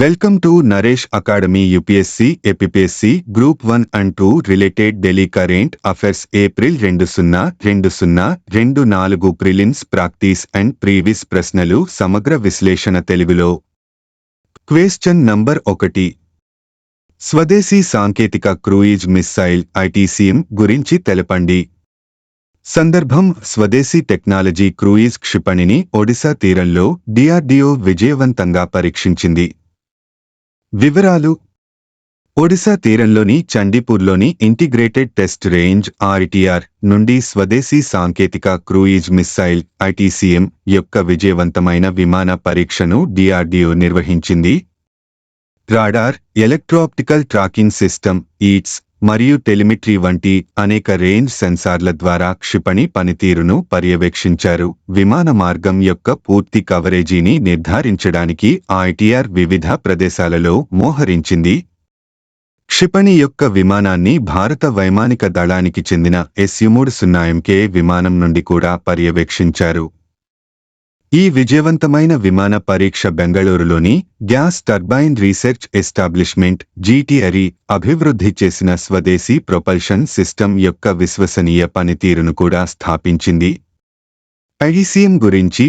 Welcome to Naresh academy UPSC APPSC group one and two related daily current affairs April రెండు సున్నా రెండు సున్నా రెండు నాలుగు ప్రిలిమ్స్ ప్రాక్టీస్ అండ్ ప్రీవిస్ ప్రశ్నలు సమగ్ర విశ్లేషణ తెలుగులో. క్వేశ్చన్ నంబర్ ఒకటి. స్వదేశీ సాంకేతిక క్రూయిజ్ మిస్సైల్ ఐటీసీఎం గురించి తెలపండి. సందర్భం స్వదేశీ టెక్నాలజీ క్రూయిజ్ క్షిపణిని ఒడిశా తీరంలో డిఆర్డిఓ విజయవంతంగా పరీక్షించింది. వివరాలు ఒడిశా తీరంలోని చండీపూర్లోని ఇంటిగ్రేటెడ్ టెస్ట్ రేంజ్ ఆర్టీఆర్ నుండి స్వదేశీ సాంకేతిక క్రూయిజ్ మిస్సైల్ ఐటీసీఎం యొక్క విజయవంతమైన విమాన పరీక్షను డిఆర్డిఓ నిర్వహించింది. Radar electro optical tracking system eats మరియు టెలిమిట్రీ వంటి అనేక రేంజ్ సెన్సార్ల ద్వారా క్షిపణి పనితీరును పర్యవేక్షించారు. విమాన మార్గం యొక్క పూర్తి కవరేజీని నిర్ధారించడానికి ఐటీఆర్ వివిధ ప్రదేశాలలో మోహరించింది. క్షిపణి యొక్క విమానాన్ని భారత వైమానిక దళానికి చెందిన ఎస్యుమూడు సున్నా ఎంకే విమానం నుండి కూడా పర్యవేక్షించారు. ఈ విజయవంతమైన విమాన పరీక్ష బెంగళూరులోని gas turbine research establishment GTRE అభివృద్ధి చేసిన స్వదేశీ ప్రొపల్షన్ సిస్టమ్ యొక్క విశ్వసనీయ పనితీరును కూడా స్థాపించింది. ఐసీఎం గురించి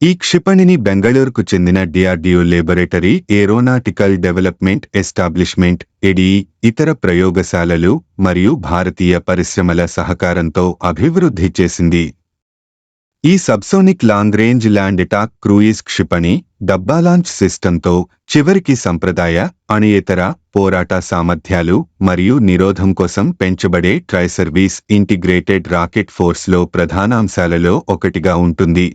ఈ క్షిపణిని బెంగళూరుకు చెందిన DRDO laboratory Aeronautical Development Establishment ఎడి ఇతర ప్రయోగశాలలు మరియు భారతీయ పరిశ్రమల సహకారంతో అభివృద్ధి చేసింది. ఈ subsonic long range land attack cruise క్షిపణి డబ్బా లాంచ్ సిస్టంతో చివరికి సంప్రదాయ అణియేతర పోరాట సామర్థ్యాలు మరియు నిరోధం కోసం పెంచబడే ట్రైసర్వీస్ ఇంటిగ్రేటెడ్ రాకెట్ ఫోర్స్లో ప్రధానాంశాలలో ఒకటిగా ఉంటుంది.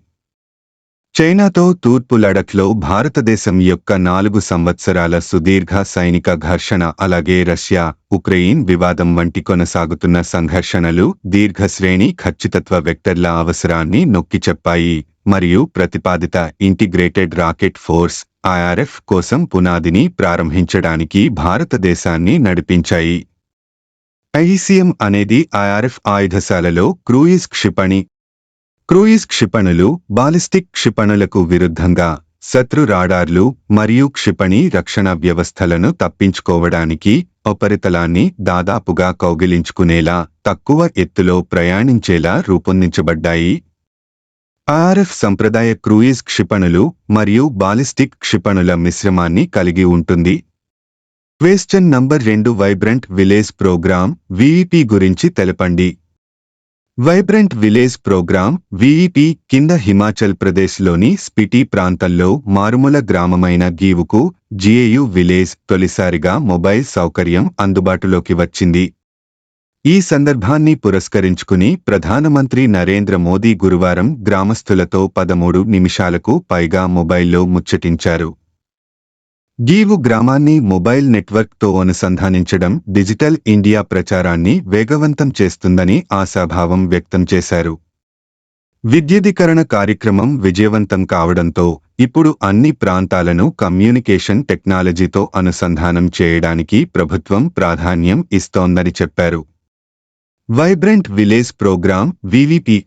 చైనాతో తూర్పు లడఖ్లో భారతదేశం యొక్క నాలుగు సంవత్సరాల సుదీర్ఘ సైనిక ఘర్షణ అలాగే రష్యా ఉక్రెయిన్ వివాదం వంటి కొనసాగుతున్న సంఘర్షణలు దీర్ఘశ్రేణి ఖచ్చితత్వ వెక్టర్ల అవసరాన్ని నొక్కి చెప్పాయి మరియు ప్రతిపాదిత ఇంటిగ్రేటెడ్ రాకెట్ ఫోర్స్ ఐఆర్ఎఫ్ కోసం పునాదిని ప్రారంభించడానికి భారతదేశాన్ని నడిపించాయి. ఐసీఎం అనేది ఐఆర్ఎఫ్ ఆయుధశాలలో క్రూయిజ్ క్షిపణి క్రూయిజ్ క్షిపణులు బాలిస్టిక్ క్షిపణులకు విరుద్ధంగా శత్రు రాడార్లు మరియు క్షిపణి రక్షణ వ్యవస్థలను తప్పించుకోవడానికి ఉపరితలాన్ని దాదాపుగా కౌగిలించుకునేలా తక్కువ ఎత్తులో ప్రయాణించేలా రూపొందించబడ్డాయి. ఆర్ఎఫ్ సంప్రదాయ క్రూయిజ్ క్షిపణులు మరియు బాలిస్టిక్ క్షిపణుల మిశ్రమాన్ని కలిగి ఉంటుంది. క్వేశ్చన్ నంబర్ రెండు వైబ్రంట్ విలేజ్ ప్రోగ్రామ్ వీఈపీ గురించి తెలపండి. వైబ్రెంట్ విలేజ్ ప్రోగ్రామ్ వీఈపీ కింద హిమాచల్ ప్రదేశ్లోని స్పిటి ప్రాంతంలో మారుమూల గ్రామమైన గీవుకు జిఏయు విలేజ్ తొలిసారిగా మొబైల్ సౌకర్యం అందుబాటులోకి వచ్చింది. ఈ సందర్భాన్ని పురస్కరించుకుని ప్రధానమంత్రి నరేంద్ర మోదీ గురువారం గ్రామస్తులతో పదమూడు నిమిషాలకు పైగా మొబైల్లో ముచ్చటించారు. గీవు గ్రామాన్ని మొబైల్ నెట్వర్క్తో అనుసంధానించడం డిజిటల్ ఇండియా ప్రచారాన్ని వేగవంతం చేస్తుందని ఆశాభావం వ్యక్తం చేశారు. విద్యుదీకరణ కార్యక్రమం విజయవంతం కావడంతో ఇప్పుడు అన్ని ప్రాంతాలను కమ్యూనికేషన్ టెక్నాలజీతో అనుసంధానం చేయడానికి ప్రభుత్వం ప్రాధాన్యం ఇస్తోందని చెప్పారు. Vibrant village programme VVP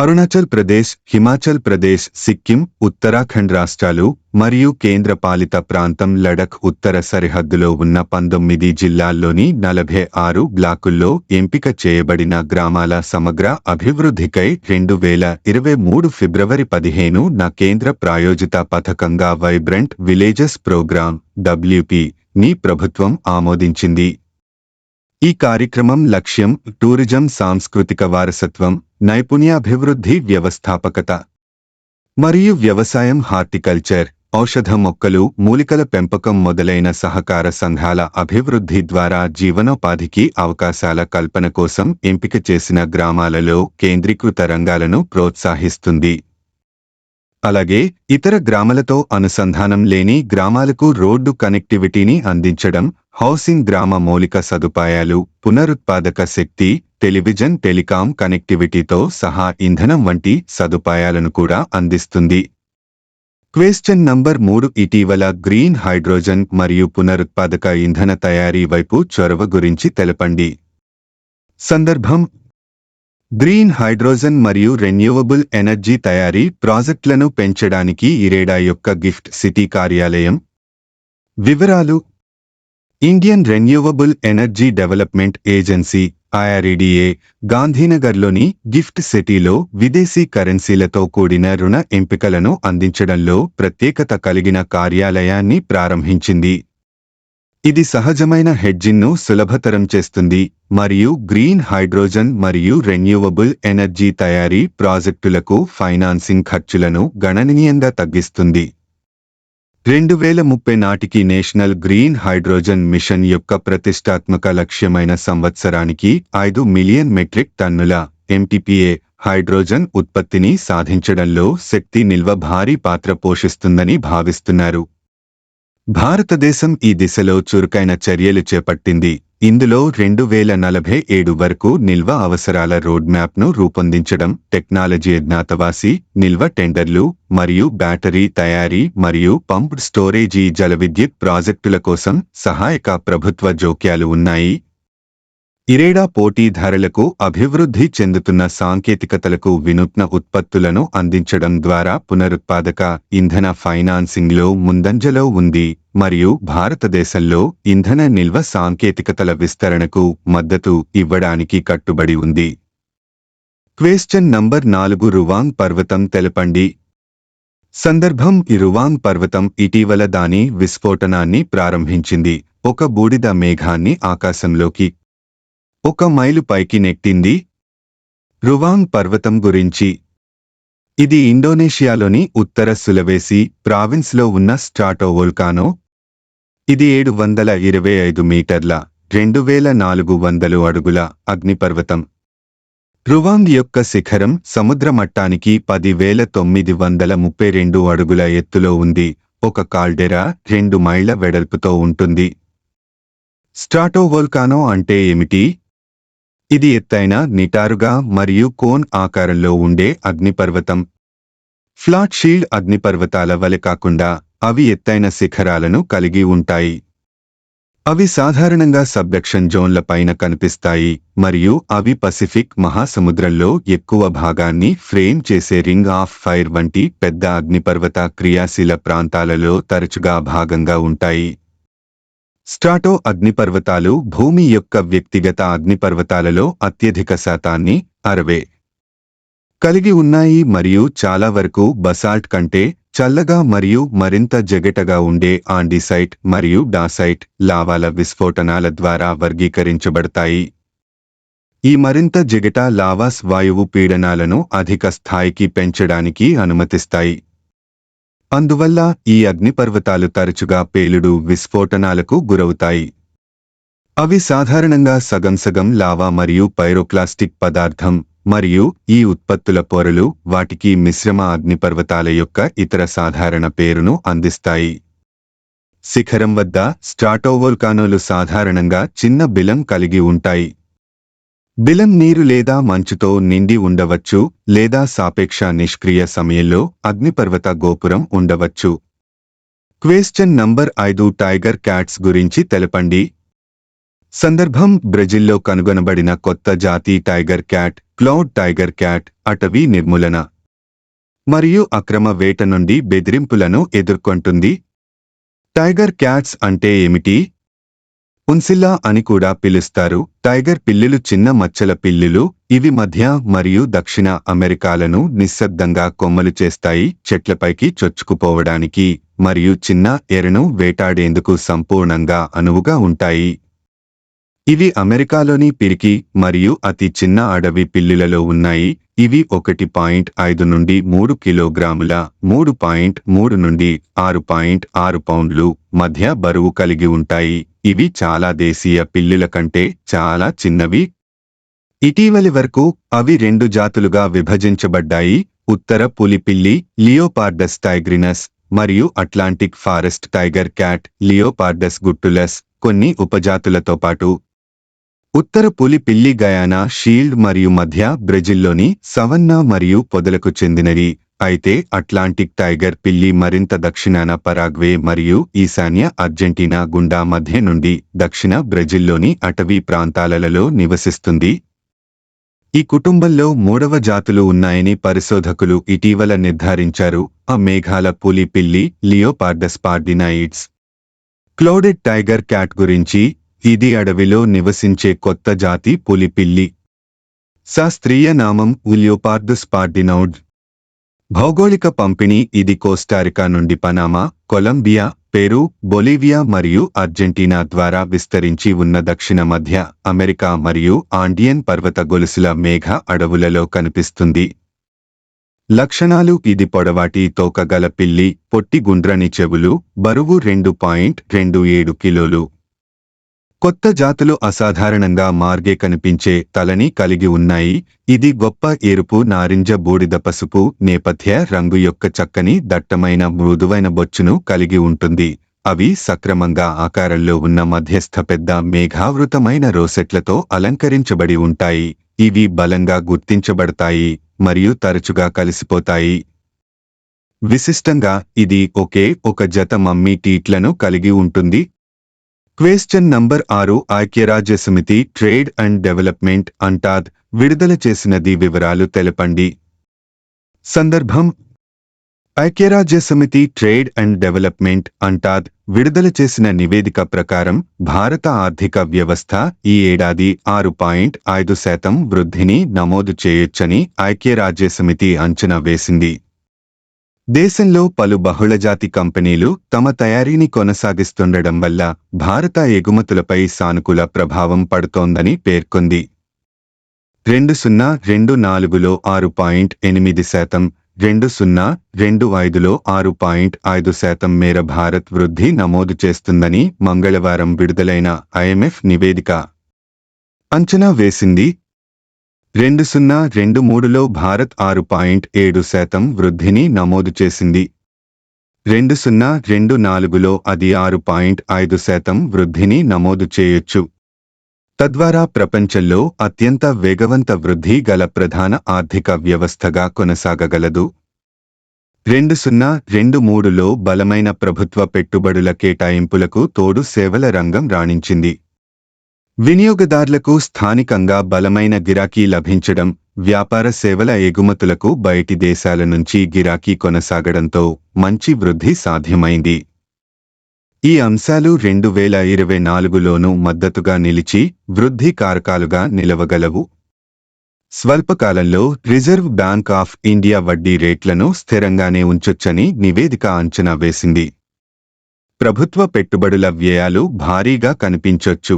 Arunachal Pradesh Himachal Pradesh Sikkim Uttarakhand రాష్ట్రాలు మరియు కేంద్రపాలిత ప్రాంతం లడఖ్ ఉత్తర సరిహద్దులో ఉన్న పంతొమ్మిది జిల్లాల్లోని నలభై ఆరు బ్లాకుల్లో ఎంపిక చేయబడిన గ్రామాల సమగ్ర అభివృద్ధికై రెండు వేల ఇరవై మూడు ఫిబ్రవరి పదిహేను నా కేంద్ర ప్రాయోజిత పథకంగా వైబ్రెంట్ విలేజెస్ ప్రోగ్రాం డబ్ల్యూపీ ని ప్రభుత్వం ఆమోదించింది. ఈ కార్యక్రమం లక్ష్యం టూరిజం సాంస్కృతిక వారసత్వం నైపుణ్యాభివృద్ధి వ్యవస్థాపకత మరియు వ్యవసాయం హార్టికల్చర్ ఔషధ మొక్కలు మూలికల పెంపకం మొదలైన సహకార సంఘాల అభివృద్ధి ద్వారా జీవనోపాధికి అవకాశాల కల్పన కోసం ఎంపిక చేసిన గ్రామాలలో కేంద్రీకృత రంగాలను ప్రోత్సహిస్తుంది. అలాగే ఇతర గ్రామాలతో అనుసంధానం లేని గ్రామాలకు రోడ్డు కనెక్టివిటీని అందించడం హౌసింగ్ గ్రామ మౌలిక సదుపాయాలు పునరుత్పాదక శక్తి టెలివిజన్ టెలికాం కనెక్టివిటీతో సహా ఇంధనం వంటి సదుపాయాలను కూడా అందిస్తుంది. క్వేశ్చన్ నంబర్ మూడు ఇటీవల గ్రీన్ హైడ్రోజన్ మరియు పునరుత్పాదక ఇంధన తయారీ వైపు చొరవ గురించి తెలపండి. సందర్భం గ్రీన్ హైడ్రోజన్ మరియు రెన్యూవబుల్ ఎనర్జీ తయారీ ప్రాజెక్టులను పెంచడానికి ఇరేడా యొక్క గిఫ్ట్ సిటీ కార్యాలయం. వివరాలు. Indian renewable energy development agency IREDA గాంధీనగర్లోని gift సిటీలో విదేశీ కరెన్సీలతో కూడిన రుణ ఎంపికలను అందించడంలో ప్రత్యేకత కలిగిన కార్యాలయాన్ని ప్రారంభించింది. ఇది సహజమైన హెడ్జిన్ను సులభతరం చేస్తుంది మరియు గ్రీన్ హైడ్రోజన్ మరియు రెన్యూవబుల్ ఎనర్జీ తయారీ ప్రాజెక్టులకు ఫైనాన్సింగ్ ఖర్చులను గణనీయంగా తగ్గిస్తుంది. రెండు వేల ముప్పై నాటికి నేషనల్ గ్రీన్ హైడ్రోజన్ మిషన్ యొక్క ప్రతిష్టాత్మక లక్ష్యమైన సంవత్సరానికి ఐదు మిలియన్ మెట్రిక్ టన్నుల ఎంటీపీఏ హైడ్రోజన్ ఉత్పత్తిని సాధించడంలో శక్తి నిల్వ భారీ పాత్ర పోషిస్తుందని భావిస్తున్నారు. భారతదేశం ఈ దిశలో చురుకైన చర్యలు చేపట్టింది. ఇందులో రెండు వేల నలభై ఏడు వరకు నిల్వ అవసరాల రోడ్ మ్యాప్ను రూపొందించడం టెక్నాలజీ అజ్ఞాతవాసి నిల్వ టెండర్లు మరియు బ్యాటరీ తయారీ మరియు పంప్డ్ స్టోరేజీ జల విద్యుత్ ప్రాజెక్టుల కోసం సహాయక ప్రభుత్వ జోక్యాలు ఉన్నాయి. ఇరేడా పోటీదారులకు అభివృద్ధి చెందుతున్న సాంకేతికతలకు వినూత్న ఉత్పత్తులను అందించడం ద్వారా పునరుత్పాదక ఇంధన ఫైనాన్సింగ్లో ముందంజలో ఉంది. మరియు భారతదేశంలో ఇంధన నిల్వ సాంకేతికతల విస్తరణకు మద్దతు ఇవ్వడానికి కట్టుబడి ఉంది. క్వేశ్చన్ నంబర్ నాలుగు రువాంగ్ పర్వతం తెలపండి. సందర్భం ఈ రువాంగ్ పర్వతం ఇటీవల దాని విస్ఫోటనాన్ని ప్రారంభించింది. ఒక బూడిద మేఘాన్ని ఆకాశంలోకి ఒక మైలు పైకి నెట్టింది. రువాంగ్ పర్వతం గురించి. ఇది ఇండోనేషియాలోని ఉత్తర సులవేసి ప్రావిన్స్లో ఉన్న స్టాటోవోల్కానో ఇది ఏడు వందల ఇరవై ఐదు మీటర్ల రెండు వేల నాలుగు వందలు అడుగుల అగ్నిపర్వతం. రువాంగ్ యొక్క శిఖరం సముద్ర మట్టానికి పదివేల తొమ్మిది వందల ముప్పై రెండు అడుగుల ఎత్తులో ఉంది. ఒక కాల్డెరా రెండు మైళ్ళ వెడల్పుతో ఉంటుంది. స్టాటోవోల్కానో అంటే ఏమిటి? ఇది ఎత్తైన నిటారుగా మరియు కోన్ ఆకారంలో ఉండే అగ్నిపర్వతం. ఫ్లాట్ షీల్డ్ అగ్నిపర్వతాల వలె కాకుండా అవి ఎత్తైన శిఖరాలను కలిగి ఉంటాయి. అవి సాధారణంగా సబ్డక్షన్ జోన్ల పైన కనిపిస్తాయి మరియు అవి పసిఫిక్ మహాసముద్రంలో ఎక్కువ భాగాన్ని ఫ్రేమ్ చేసే రింగ్ ఆఫ్ ఫైర్ వంటి పెద్ద అగ్నిపర్వత క్రియాశీల ప్రాంతాలలో తరచుగా భాగంగా ఉంటాయి. స్ట్రాటో అగ్నిపర్వతాలు భూమి యొక్క వ్యక్తిగత అగ్నిపర్వతాలలో అత్యధిక శాతాన్ని అరవే. కలిగి ఉన్నాయి మరియు చాలా వరకు బసాల్ట్ కంటే చల్లగా మరియు మరింత జగటగా ఉండే ఆండిసైట్ మరియు డాసైట్ లావాల విస్ఫోటనాల ద్వారా వర్గీకరించబడతాయి. ఈ మరింత జగట లావాస్ వాయువు పీడనాలను అధిక స్థాయికి పెంచడానికి అనుమతిస్తాయి. అందువల్ల ఈ అగ్నిపర్వతాలు తరచుగా పేలుడు విస్ఫోటనాలకు గురవుతాయి. అవి సాధారణంగా సగం సగం లావా మరియు పైరోక్లాస్టిక్ పదార్థం మరియు ఈ ఉత్పత్తుల పొరలు వాటికి మిశ్రమ అగ్నిపర్వతాల యొక్క ఇతర సాధారణ పేరును అందిస్తాయి. శిఖరం వద్ద స్ట్రాటోవోల్కానోలు సాధారణంగా చిన్న బిలం కలిగి ఉంటాయి. బిలం నీరు లేదా మంచుతో నిండి ఉండవచ్చు లేదా సాపేక్ష నిష్క్రియ సమయంలో అగ్నిపర్వత గోపురం ఉండవచ్చు. క్వేశ్చన్ నంబర్ ఐదు టైగర్ క్యాట్స్ గురించి తెలపండి. సందర్భం బ్రెజిల్లో కనుగొనబడిన కొత్త జాతి tiger cat cloud tiger cat అటవీ నిర్మూలన మరియు అక్రమ వేట నుండి బెదిరింపులను ఎదుర్కొంటుంది. టైగర్ క్యాట్స్ అంటే ఏమిటి? ఉన్సిల్లా అని కూడా పిలుస్తారు. టైగర్ పిల్లులు చిన్న మచ్చల పిల్లులు ఇవి మధ్య మరియు దక్షిణ అమెరికాలను నిశ్శబ్దంగా కొమ్మలు చేస్తాయి చెట్లపైకి చొచ్చుకుపోవడానికి మరియు చిన్న ఎరను వేటాడేందుకు సంపూర్ణంగా అనువుగా ఉంటాయి. ఇవి అమెరికాలోని పిరికి మరియు అతి చిన్న అడవి పిల్లులలో ఉన్నాయి. ఇవి ఒకటి పాయింట్ ఐదు నుండి మూడు కిలోగ్రాముల మూడు పాయింట్ మూడు నుండి ఆరు పాయింట్ ఆరు పౌండ్లు మధ్య బరువు కలిగి ఉంటాయి. ఇవి చాలా దేశీయ పిల్లుల కంటే చాలా చిన్నవి. ఇటీవలి వరకు అవి రెండు జాతులుగా విభజించబడ్డాయి. ఉత్తర పులిపిల్లి లియోపార్డస్ టైగ్రినస్ మరియు Atlantic forest tiger cat Leopardus guttulus కొన్ని ఉపజాతులతో పాటు ఉత్తర పులి పిల్లి గయానా షీల్డ్ మరియు మధ్య బ్రెజిల్లోని సవన్నా మరియు పొదలకు చెందినవి. అయితే అట్లాంటిక్ టైగర్ పిల్లి మరింత దక్షిణాన పరాగ్వే మరియు ఈశాన్య అర్జెంటీనా గుండా మధ్య నుండి దక్షిణ బ్రెజిల్లోని అటవీ ప్రాంతాలలో నివసిస్తుంది. ఈ కుటుంబంలో మూడవ జాతులు ఉన్నాయని పరిశోధకులు ఇటీవల నిర్ధారించారు. ఆ మేఘాల పులి పిల్లి Leopardus pardinoides clouded tiger cat గురించి ఇది అడవిలో నివసించే కొత్త జాతి పులిపిల్లి. శాస్త్రీయ నామం ఉల్యోపార్దస్ పార్డినౌడ్. భౌగోళిక పంపిణీ ఇది కోస్టారికా నుండి పనామా కొలంబియా పెరు బొలీవియా మరియు అర్జెంటీనా ద్వారా విస్తరించి ఉన్న దక్షిణ మధ్య అమెరికా మరియు ఆండియన్ పర్వత గొలుసుల మేఘ అడవులలో కనిపిస్తుంది. లక్షణాలు ఇది పొడవాటి తోకగల పిల్లి పొట్టి గుండ్రని చెవులు బరువు రెండు పాయింట్ రెండు ఏడు కిలోలు. కొత్త జాతులు అసాధారణంగా మార్గే కనిపించే తలని కలిగి ఉన్నాయి. ఇది గొప్ప ఎరుపు నారింజ బూడిద పసుపు నేపథ్య రంగు యొక్క చక్కని దట్టమైన మృదువైన బొచ్చును కలిగి ఉంటుంది. అవి సక్రమంగా ఆకారంలో ఉన్న మధ్యస్థ పెద్ద మేఘావృతమైన రోసెట్లతో అలంకరించబడి ఉంటాయి. ఇవి బలంగా గుర్తించబడతాయి మరియు తరచుగా కలిసిపోతాయి. విశిష్టంగా ఇది ఒకే ఒక జత మమ్మీ టీట్లను కలిగి ఉంటుంది. క్వేశ్చన్ నంబర్ ఆరు ఐక్యరాజ్య సమితి ట్రేడ్ అండ్ డెవలప్మెంట్ అంటాద్ విడుదల చేసినది వివరాలు తెలపండి. సందర్భం. ఐక్యరాజ్యసమితి ట్రేడ్ అండ్ డెవలప్మెంట్ అంటాద్ విడుదల చేసిన నివేదిక ప్రకారం భారత ఆర్థిక వ్యవస్థ ఈ ఏడాది ఆరు పాయింట్ ఐదు శాతం వృద్ధిని నమోదు చేయొచ్చని ఐక్యరాజ్యసమితి అంచనా వేసింది. దేశంలో పలు బహుళజాతి కంపెనీలు తమ తయారీని కొనసాగిస్తుండడం వల్ల భారత ఎగుమతులపై సానుకూల ప్రభావం పడుతోందని పేర్కొంది. రెండు సున్నా రెండు నాలుగులో ఆరు పాయింట్ ఎనిమిది శాతం రెండు సున్నా రెండు ఐదులో ఆరు పాయింట్ ఐదు శాతం మేర భారత్ వృద్ధి నమోదు చేస్తుందని మంగళవారం విడుదలైన ఐఎంఎఫ్ నివేదిక. అంచనా వేసింది రెండు సున్నా రెండు మూడులో భారత్ ఆరు పాయింట్ ఏడు శాతం వృద్ధిని నమోదు చేసింది. రెండు సున్నా రెండు నాలుగులో అది ఆరు పాయింట్ ఐదు శాతం వృద్ధిని నమోదు చేయొచ్చు. తద్వారా ప్రపంచంలో అత్యంత వేగవంత వృద్ధి గల ప్రధాన ఆర్థిక వ్యవస్థగా కొనసాగగలదు. రెండు సున్నా రెండు మూడులో బలమైన ప్రభుత్వ పెట్టుబడుల కేటాయింపులకు తోడు సేవల రంగం రాణించింది. వినియోగదారులకు స్థానికంగా బలమైన గిరాకీ లభించడం వ్యాపార సేవల ఎగుమతులకు బయటి దేశాల నుంచి గిరాకీ కొనసాగడంతో మంచి వృద్ధి సాధ్యమైంది. ఈ అంశాలు రెండు వేల ఇరవై నాలుగులోనూ మద్దతుగా నిలిచి వృద్ధి కారకాలుగా నిలవగలవు. స్వల్పకాలంలో రిజర్వ్ బ్యాంక్ ఆఫ్ ఇండియా వడ్డీ రేట్లను స్థిరంగానే ఉంచొచ్చని నివేదిక అంచనా వేసింది. ప్రభుత్వ పెట్టుబడుల వ్యయాలు భారీగా కనిపించొచ్చు.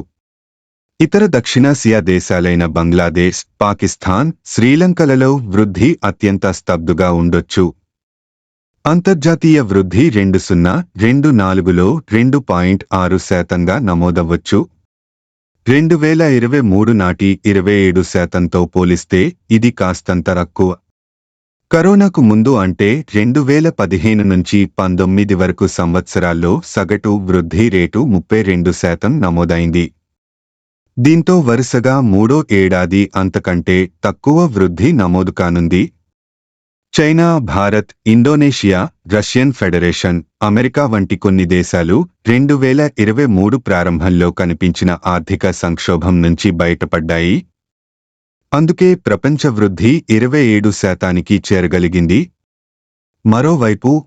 ఇతర దక్షిణాసియా దేశాలైన బంగ్లాదేశ్ పాకిస్తాన్ శ్రీలంకలలో వృద్ధి అత్యంత స్తబ్దుగా ఉండొచ్చు. అంతర్జాతీయ వృద్ధి రెండు సున్నా రెండు నాలుగులో రెండు పాయింట్ ఆరు శాతంగా నమోదవ్వచ్చు. రెండు వేల ఇరవై మూడు నాటి ఇరవై ఏడు శాతంతో పోలిస్తే ఇది కాస్తంత తక్కువ. కరోనాకు ముందు అంటే రెండు వేల పదిహేను నుంచి పంతొమ్మిది వరకు సంవత్సరాల్లో సగటు వృద్ధి రేటు ముప్పై రెండు శాతం నమోదైంది. దీంతో వరుసగా మూడో ఏడాది అంతకంటే తక్కువ వృద్ధి నమోదు కానుంది. China Bharat Indonesia Russian federation America వంటి కొన్ని దేశాలు రెండు వేల ఇరవై మూడు ప్రారంభంలో కనిపించిన ఆర్థిక సంక్షోభం నుంచి బయటపడ్డాయి. అందుకే ప్రపంచ వృద్ధి ఇరవై ఏడు శాతానికి చేరగలిగింది. మరోవైపు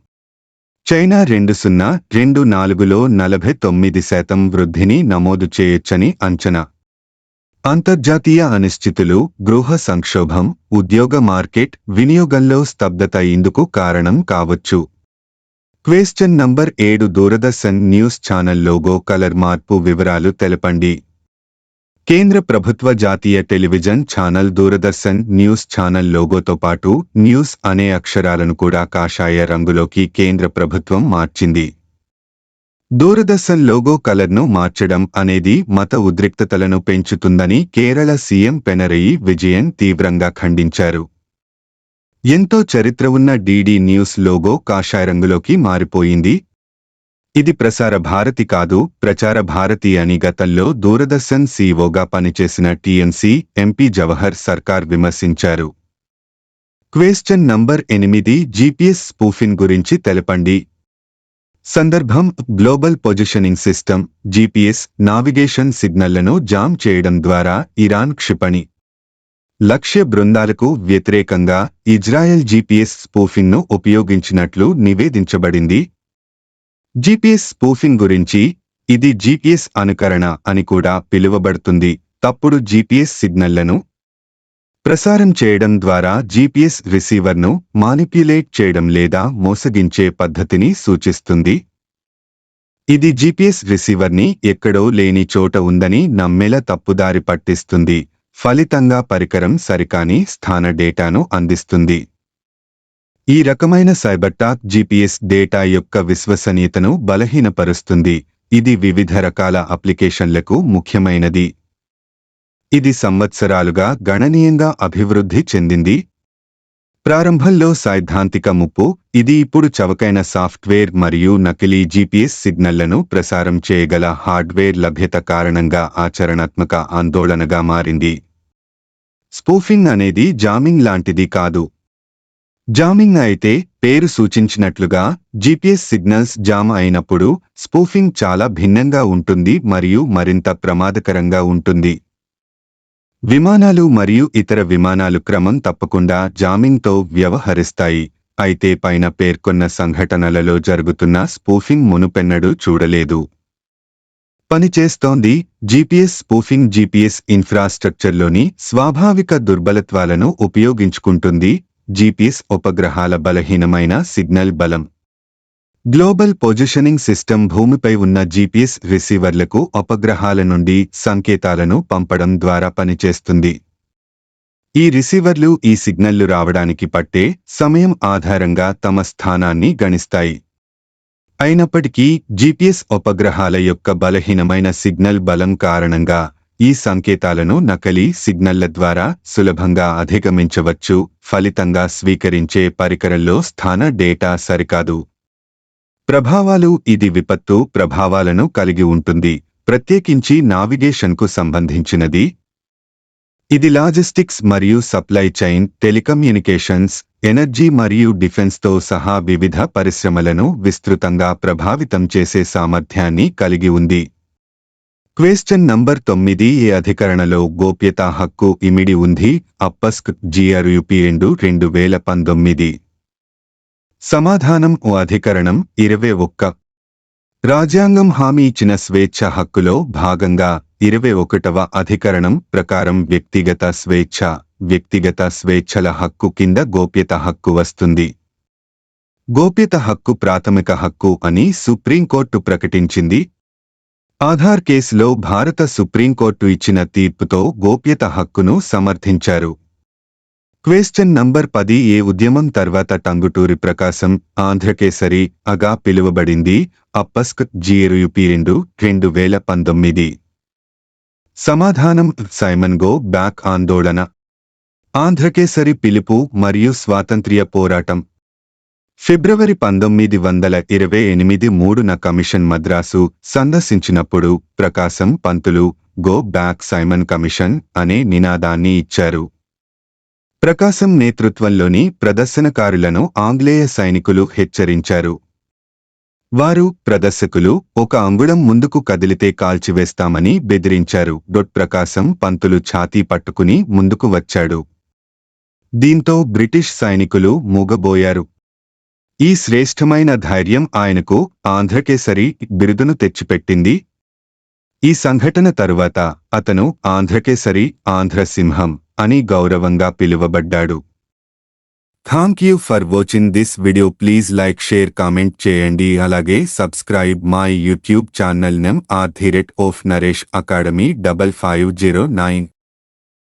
చైనా రెండు సున్నా రెండు నాలుగులో నలభై తొమ్మిది శాతం వృద్ధిని నమోదు చేయొచ్చని అంచనా. అంతర్జాతీయ అనిశ్చితులు గృహ సంక్షోభం ఉద్యోగ మార్కెట్ వినియోగంలో స్తబ్దత ఇందుకు కారణం కావచ్చు. క్వేశ్చన్ నంబర్ ఏడు Doordarshan news channel logo colour మార్పు వివరాలు తెలపండి. కేంద్ర ప్రభుత్వ జాతీయ television channel Doordarshan news channel లోగోతో పాటు న్యూస్ అనే అక్షరాలను కూడా కాషాయ రంగులోకి కేంద్ర ప్రభుత్వం మార్చింది. దూరదర్శన్ లోగో కలర్ను మార్చడం అనేది మత ఉద్రిక్తతలను పెంచుతుందని కేరళ సీఎం పెనరయి విజయన్ తీవ్రంగా ఖండించారు. ఎంతో చరిత్ర ఉన్న డీడీ న్యూస్ లోగో కాషాయ రంగులోకి మారిపోయింది. ఇది ప్రసార భారతి కాదు ప్రచార భారతి అని గతంలో దూరదర్శన్ సీఓగా పనిచేసిన టీఎంసీ ఎంపీ జవహర్ సర్కార్ విమర్శించారు. క్వేశ్చన్ నంబర్ ఎనిమిది జీపీఎస్ స్పూఫిన్ గురించి తెలపండి. సందర్భం global positioning system GPS navigation సిగ్నళ్ళను jam చేయడం ద్వారా ఇరాన్ క్షిపణి. లక్ష్య బృందాలకు వ్యతిరేకంగా ఇజ్రాయెల్ జీపీఎస్ స్పూఫింగ్ను ఉపయోగించినట్లు నివేదించబడింది. జీపీఎస్ స్పూఫింగ్ గురించి ఇది జీపీఎస్ అనుకరణ అని కూడా పిలువబడుతుంది. తప్పుడు జీపీఎస్ సిగ్నళ్ళను ప్రసారం చేయడం ద్వారా జీపీఎస్ రిసీవర్ను మానిప్యులేట్ చేయడం లేదా మోసగించే పద్ధతిని సూచిస్తుంది. ఇది జీపీఎస్ రిసీవర్ని ఎక్కడో లేని చోట ఉందని నమ్మేలా తప్పుదారి పట్టిస్తుంది. ఫలితంగా పరికరం సరికాని స్థాన డేటాను అందిస్తుంది. ఈ రకమైన సైబర్టాక్ జీపీఎస్ డేటా యొక్క విశ్వసనీయతను బలహీనపరుస్తుంది. ఇది వివిధ రకాల అప్లికేషన్లకు ముఖ్యమైనది. ఇది సంవత్సరాలుగా గణనీయంగా అభివృద్ధి చెందింది. ప్రారంభంలో సైద్ధాంతిక ముప్పు ఇది ఇప్పుడు చవకైన సాఫ్ట్వేర్ మరియు నకిలీ జీపీఎస్ సిగ్నల్లను ప్రసారం చేయగల హార్డ్వేర్ లభ్యత కారణంగా ఆచరణాత్మక ఆందోళనగా మారింది. స్పూఫింగ్ అనేది జామింగ్ లాంటిది కాదు. జామింగ్ అయితే పేరు సూచించినట్లుగా G P S signals jam అయినప్పుడు స్పూఫింగ్ చాలా భిన్నంగా ఉంటుంది మరియు మరింత ప్రమాదకరంగా ఉంటుంది. విమానాలు మరియు ఇతర విమానాలు క్రమం తప్పకుండా జామింగ్తో వ్యవహరిస్తాయి. అయితే పైన పేర్కొన్న సంఘటనలలో జరుగుతున్న స్పూఫింగ్ మునుపెన్నడూ చూడలేదు. పనిచేస్తోంది జీపీఎస్ స్పూఫింగ్ జీపీఎస్ ఇన్ఫ్రాస్ట్రక్చర్లోని స్వాభావిక దుర్బలత్వాలను ఉపయోగించుకుంటుంది జీపీఎస్ ఉపగ్రహాల బలహీనమైన సిగ్నల్ బలం. గ్లోబల్ పొజిషనింగ్ సిస్టమ్ భూమిపై ఉన్న జీపీఎస్ రిసీవర్లకు ఉపగ్రహాల నుండి సంకేతాలను పంపడం ద్వారా పనిచేస్తుంది. ఈ రిసీవర్లు ఈ సిగ్నల్లు రావడానికి పట్టే సమయం ఆధారంగా తమ స్థానాన్ని గణిస్తాయి. అయినప్పటికీ జీపీఎస్ ఉపగ్రహాల యొక్క బలహీనమైన సిగ్నల్ బలం కారణంగా ఈ సంకేతాలను నకలీ సిగ్నళ్ళ ద్వారా సులభంగా అధిగమించవచ్చు ఫలితంగా స్వీకరించే పరికరంలో స్థాన డేటా సరికాదు. ప్రభావాలు ఇది విపత్తు ప్రభావాలను కలిగి ఉంటుంది. ప్రత్యేకించి నావిగేషన్కు సంబంధించినది. ఇది లాజిస్టిక్స్ మరియు సప్లై చైన్ టెలికమ్యూనికేషన్స్ ఎనర్జీ మరియు డిఫెన్స్తో సహా వివిధ పరిశ్రమలను విస్తృతంగా ప్రభావితం చేసే సామర్థ్యాన్ని కలిగి ఉంది. క్వేశ్చన్ నంబర్ తొమ్మిది ఏ అధికరణలో గోప్యతా హక్కు ఇమిడి ఉంది? అప్పస్క్ జిఆర్యుపి ఎండు రెండు వేల పంతొమ్మిది. సమాధానం ఓ అధికరణం ఇరవై ఒక్క. రాజ్యాంగం హామీ ఇచ్చిన స్వేచ్ఛ హక్కులో భాగంగా ఇరవై ఒకటవ అధికరణం ప్రకారం వ్యక్తిగత స్వేచ్ఛ వ్యక్తిగత స్వేచ్ఛల హక్కు కింద గోప్యత హక్కు వస్తుంది. గోప్యత హక్కు ప్రాథమిక హక్కు అని సుప్రీంకోర్టు ప్రకటించింది. ఆధార్ కేసులో భారత సుప్రీంకోర్టు ఇచ్చిన తీర్పుతో గోప్యత హక్కును సమర్థించారు. క్వేశ్చన్ నంబర్ పది ఏ ఉద్యమం తర్వాత టంగుటూరి ప్రకాశం ఆంధ్రకేసరి అగా పిలువబడింది అప్పస్క్ జిఎరుయుపి రెండు రెండు వేల పంతొమ్మిది. సమాధానం సైమన్ గో బ్యాక్ ఆందోళన. ఆంధ్రకేసరి పిలుపు మరియు స్వాతంత్ర్య పోరాటం. ఫిబ్రవరి పంతొమ్మిది వందల ఇరవై ఎనిమిది మూడున commission Madras సందర్శించినప్పుడు Prakasam Pantulu go back Simon commission అనే నినాదాన్ని ఇచ్చారు. ప్రకాశం నేతృత్వంలోని ప్రదర్శనకారులను ఆంగ్లేయ సైనికులు హెచ్చరించారు. వారు ప్రదర్శకులు ఒక అంగుళం ముందుకు కదిలితే కాల్చివేస్తామని బెదిరించారు. డొట్ ప్రకాశం పంతులు ఛాతీ పట్టుకుని ముందుకు వచ్చాడు. దీంతో బ్రిటిష్ సైనికులు మూగబోయారు. ఈ శ్రేష్టమైన ధైర్యం ఆయనకు ఆంధ్రకేసరి బిరుదును తెచ్చిపెట్టింది. ఈ సంఘటన తరువాత అతను ఆంధ్రకేసరి ఆంధ్రసింహం. అని గౌరవంగా పిలువబడ్డాడు. Thank you for watching this video please like share comment చేయండి. అలాగే subscribe my YouTube channel name R the rate of Naresh academy double five zero nine